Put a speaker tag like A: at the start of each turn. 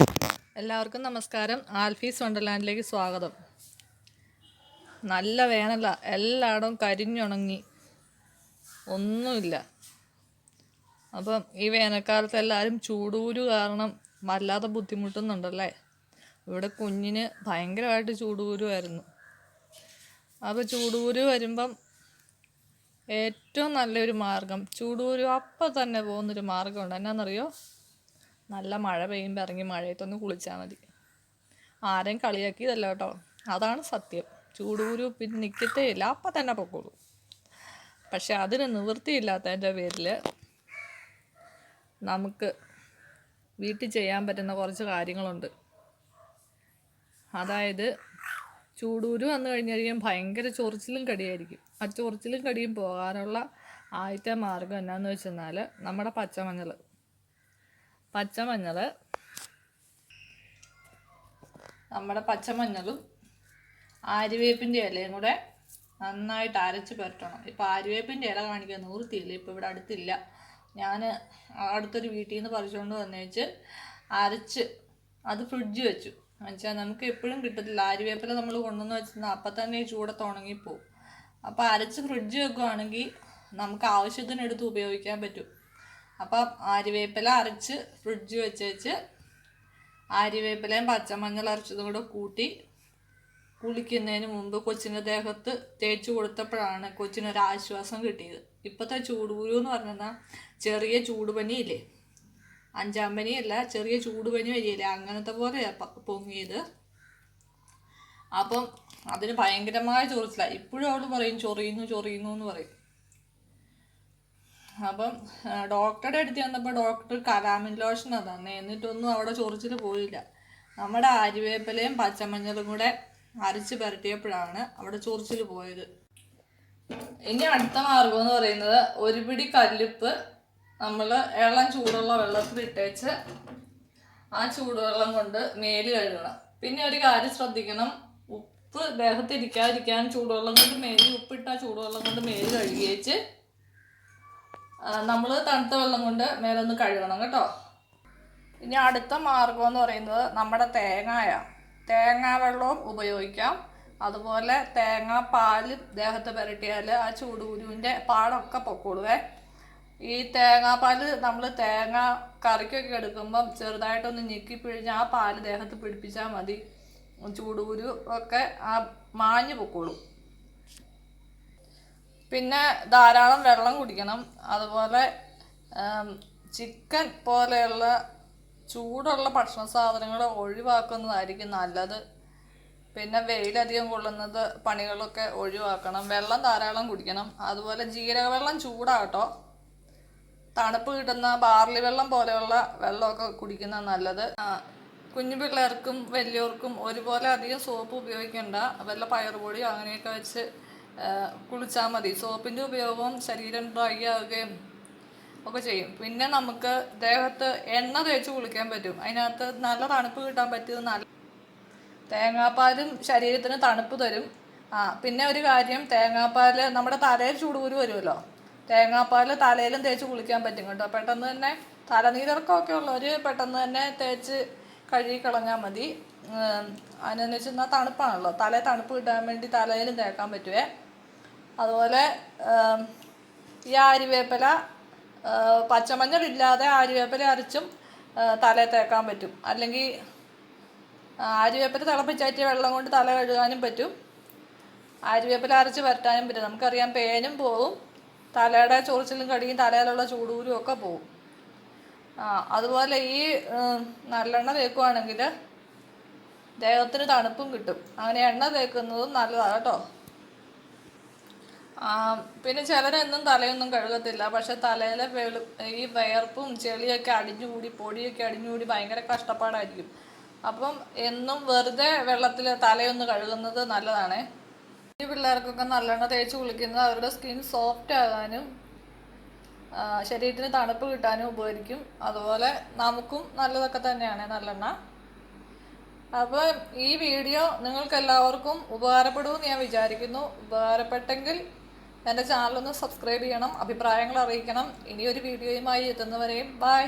A: എല്ലാവർക്കും നമസ്കാരം. ആൽഫീസ് വണ്ടർലാൻഡിലേക്ക് സ്വാഗതം. നല്ല വേനല എല്ലായിടവും കരിഞ്ഞുണങ്ങി. ഒന്നുമില്ല. അപ്പം ഈ വേനൽക്കാലത്ത് എല്ലാവരും ചൂടൂരു കാരണം വല്ലാതെ ബുദ്ധിമുട്ടുന്നുണ്ടല്ലേ? ഇവിടെ കുഞ്ഞിന് ഭയങ്കരമായിട്ട് ചൂടൂരുമായിരുന്നു അപ്പോൾ ചൂടൂരു വരുമ്പം ഏറ്റവും നല്ലൊരു മാർഗം ചൂടൂരു അപ്പം തന്നെ പോകുന്നൊരു മാർഗമുണ്ട്. എന്നാന്നറിയോ? നല്ല മഴ പെയ്യുമ്പോൾ ഇറങ്ങി മഴയത്തൊന്ന് കുളിച്ചാൽ മതി. ആരെയും കളിയാക്കിയതല്ല കേട്ടോ. അതാണ് സത്യം. ചൂടൂരു പിന്നെ നിൽക്കത്തേ ഇല്ല. അപ്പം തന്നെ പൊക്കോളൂ. പക്ഷെ അതിന് നിവൃത്തിയില്ലാത്തതിന്റെ പേരിൽ നമുക്ക് വീട്ടിൽ ചെയ്യാൻ പറ്റുന്ന കുറച്ച് കാര്യങ്ങളുണ്ട്. അതായത് ചൂടൂര് വന്നു കഴിഞ്ഞ് കഴിയുമ്പോൾ ഭയങ്കര ചൊറിച്ചിലും കടിയായിരിക്കും. ആ ചൊറിച്ചിലും കടിയും പോകാനുള്ള ആദ്യത്തെ മാർഗം എന്നാന്ന് വെച്ചെന്നാൽ നമ്മുടെ പച്ചമഞ്ഞൾ പച്ചമഞ്ഞൾ നമ്മുടെ പച്ചമഞ്ഞളും ആര്യവേപ്പിന്റെ ഇലയും കൂടെ നന്നായിട്ട് അരച്ച് പുരട്ടണം. ഇപ്പോൾ ആര്യവേപ്പിന്റെ ഇല കാണിക്കാൻ നിവൃത്തിയില്ല ഇപ്പോൾ ഇവിടെ അടുത്തില്ല. ഞാൻ അടുത്തൊരു വീട്ടിൽ നിന്ന് പറിച്ചുകൊണ്ട് വന്നേച്ച് അരച്ച് അത് ഫ്രിഡ്ജ് വെച്ചു. എന്നുവെച്ചാൽ നമുക്ക് എപ്പോഴും കിട്ടത്തില്ല. ആര്യവേപ്പില നമ്മൾ കൊണ്ടുവന്ന് വെച്ചാൽ അപ്പം തന്നെ ഈ ചൂടത്ത് ഉണങ്ങിപ്പോവും. അപ്പോൾ അരച്ച് ഫ്രിഡ്ജ് വെക്കുകയാണെങ്കിൽ നമുക്ക് ആവശ്യത്തിനെടുത്ത് ഉപയോഗിക്കാൻ പറ്റും. അപ്പം ആര്യവേപ്പില അരച്ച് ഫ്രിഡ്ജ് വെച്ച് വെച്ച് ആര്യവേപ്പിലയും പച്ചമഞ്ഞൾ അരച്ചതും കൂടെ കൂട്ടി കുളിക്കുന്നതിന് മുമ്പ് കൊച്ചിന്റെ ദേഹത്ത് തേച്ച് കൊടുത്തപ്പോഴാണ് കൊച്ചിനൊരു ആശ്വാസം കിട്ടിയത്. ഇപ്പോഴത്തെ ചൂടുകുരു എന്ന് പറഞ്ഞാൽ ചെറിയ ചൂടുപനിയില്ലേ? അഞ്ചാം പനിയല്ല ചെറിയ ചൂടുപനി വരികയില്ലേ? അങ്ങനത്തെ പോലെ പൊങ്ങിയത്. അപ്പം അതിന് ഭയങ്കരമായ ചൊറിച്ചിലാണ് ഇപ്പോഴും അവൾ പറയും ചൊറിയുന്നു ചൊറിയുന്നു എന്ന് പറയും. അപ്പം ഡോക്ടറുടെ അടുത്ത് ചെന്നപ്പോൾ ഡോക്ടർ കലാമിൻ ലോഷനാണ് തന്നെ എന്നിട്ടൊന്നും അവിടെ ചൊറിച്ചിൽ പോയില്ല. നമ്മുടെ ആര്യവേപ്പിലയും പച്ചമഞ്ഞളും കൂടെ അരച്ച് പുരട്ടിയപ്പോഴാണ് അവിടെ ചൊറിച്ചിൽ പോയത്. ഇനി അടുത്ത മാർഗം എന്ന് പറയുന്നത് ഒരു പിടി കല്ലുപ്പ് നമ്മൾ ഇളം ചൂടുള്ള വെള്ളത്തിൽ ഇട്ടേച്ച് ആ ചൂടുവെള്ളം കൊണ്ട് മേൽ കഴുകണം. പിന്നെ ഒരു കാര്യം ശ്രദ്ധിക്കണം. ഉപ്പ് ദേഹത്തിരിക്കാതിരിക്കാൻ ചൂടുവെള്ളം കൊണ്ട് മേൽ ഉപ്പിട്ട ചൂടുവെള്ളം കൊണ്ട് മേൽ കഴുകിയേച്ച് നമ്മൾ തണുത്ത വെള്ളം കൊണ്ട് മേലൊന്ന് കഴുകണം കേട്ടോ. ഇനി അടുത്ത മാർഗം എന്ന് പറയുന്നത് നമ്മുടെ തേങ്ങായ. തേങ്ങാ വെള്ളവും ഉപയോഗിക്കാം. അതുപോലെ തേങ്ങാ പാൽ ദേഹത്ത് പുരട്ടിയാൽ ആ ചൂടുകുരുവിന്റെ പാടൊക്കെ പൊക്കോളുവേ. ഈ തേങ്ങാപ്പാൽ നമ്മൾ തേങ്ങ കറിക്കൊക്കെ എടുക്കുമ്പം ചെറുതായിട്ടൊന്ന് ഞെക്കി പിഴിഞ്ഞ് ആ പാൽ ദേഹത്ത് പിടിപ്പിച്ചാൽ മതി. ചൂടുകുരു ഒക്കെ ആ മാഞ്ഞു പൊക്കോളും. പിന്നെ ധാരാളം വെള്ളം കുടിക്കണം. അതുപോലെ ചിക്കൻ പോലെയുള്ള ചൂടുള്ള ഭക്ഷണ സാധനങ്ങൾ ഒഴിവാക്കുന്നതായിരിക്കും നല്ലത്. പിന്നെ വെയിലധികം കൊള്ളുന്നത് പണികളൊക്കെ ഒഴിവാക്കണം. വെള്ളം ധാരാളം കുടിക്കണം. അതുപോലെ ജീരകവെള്ളം ചൂടാകട്ടോ തണുപ്പ് കിട്ടുന്ന ബാർലി വെള്ളം പോലെയുള്ള വെള്ളമൊക്കെ കുടിക്കുന്ന നല്ലത്. കുഞ്ഞു പിള്ളേർക്കും വലിയവർക്കും ഒരുപോലെ അധികം സോപ്പ് ഉപയോഗിക്കേണ്ട. വല്ല പയറുപൊടിയോ അങ്ങനെയൊക്കെ വെച്ച് കുളിച്ചാൽ മതി സോപ്പിന്റെ ഉപയോഗവും ശരീരം ഡ്രൈ ആവുകയും ഒക്കെ ചെയ്യും. പിന്നെ നമുക്ക് ദേഹത്ത് എണ്ണ തേച്ച് കുളിക്കാൻ പറ്റും. അതിനകത്ത് നല്ല തണുപ്പ് കിട്ടാൻ പറ്റിയത് നല്ല തേങ്ങാപ്പാലും ശരീരത്തിന് തണുപ്പ് തരും. ആ പിന്നെ ഒരു കാര്യം തേങ്ങാപ്പാൽ നമ്മുടെ തലയിൽ ചൂടുകൂരി വരുമല്ലോ. തേങ്ങാപ്പാൽ തലയിലും തേച്ച് കുളിക്കാൻ പറ്റും കേട്ടോ. പെട്ടെന്ന് തന്നെ തലനീരക്കമൊക്കെ ഉള്ളവർ പെട്ടെന്ന് തന്നെ തേച്ച് കഴുകി കളഞ്ഞാൽ മതി. അതിനെന്ന് വെച്ചാൽ തണുപ്പാണല്ലോ. തലയിൽ തണുപ്പ് കിട്ടാൻ വേണ്ടി തലയിലും തേക്കാൻ പറ്റുവേ. അതുപോലെ ഈ ആര്യവേപ്പില പച്ചമഞ്ഞളില്ലാതെ ആര്യവേപ്പില അരച്ചും തലേ തേക്കാൻ പറ്റും. അല്ലെങ്കിൽ ആര്യവേപ്പില തിളപ്പിച്ചാറ്റിയ വെള്ളം കൊണ്ട് തല കഴുകാനും പറ്റും. ആര്യവേപ്പില അരച്ച് പരട്ടാനും പറ്റും. നമുക്കറിയാം പേനും പോവും തലയുടെ ചൊറിച്ചിലും കടിയും തലയിലുള്ള ചൂടൂരും ഒക്കെ പോവും. അതുപോലെ ഈ നല്ലെണ്ണ തേക്കുവാണെങ്കിൽ ദേഹത്തിന് തണുപ്പും കിട്ടും. അങ്ങനെ എണ്ണ തേക്കുന്നതും നല്ലതാണ് കേട്ടോ. പിന്നെ ചിലരെന്നും തലയൊന്നും കഴുകത്തില്ല. പക്ഷെ തലയിലെ ഈ വയർപ്പും ചെളിയൊക്കെ അടിഞ്ഞുകൂടി പൊടിയൊക്കെ അടിഞ്ഞുകൂടി ഭയങ്കര കഷ്ടപ്പാടായിരിക്കും. അപ്പം എന്നും വെറുതെ വെള്ളത്തിൽ തലയൊന്ന് കഴുകുന്നത് നല്ലതാണ്. ഈ പിള്ളേർക്കൊക്കെ നല്ലെണ്ണ തേച്ച് കുളിക്കുന്നത് അവരുടെ സ്കിൻ സോഫ്റ്റ് ആകാനും ശരീരത്തിന് തണുപ്പ് കിട്ടാനും ഉപകരിക്കും. അതുപോലെ നമുക്കും നല്ലതൊക്കെ തന്നെയാണ് നല്ലെണ്ണ. അപ്പോൾ ഈ വീഡിയോ നിങ്ങൾക്ക് എല്ലാവർക്കും ഉപകാരപ്പെടുമെന്ന് ഞാൻ വിചാരിക്കുന്നു. ഉപകാരപ്പെട്ടെങ്കിൽ എന്റെ ചാനലൊന്ന് സബ്സ്ക്രൈബ് ചെയ്യണം അഭിപ്രായങ്ങൾ അറിയിക്കണം. ഇനിയൊരു വീഡിയോയുമായി എത്തുന്നവരെയും ബൈ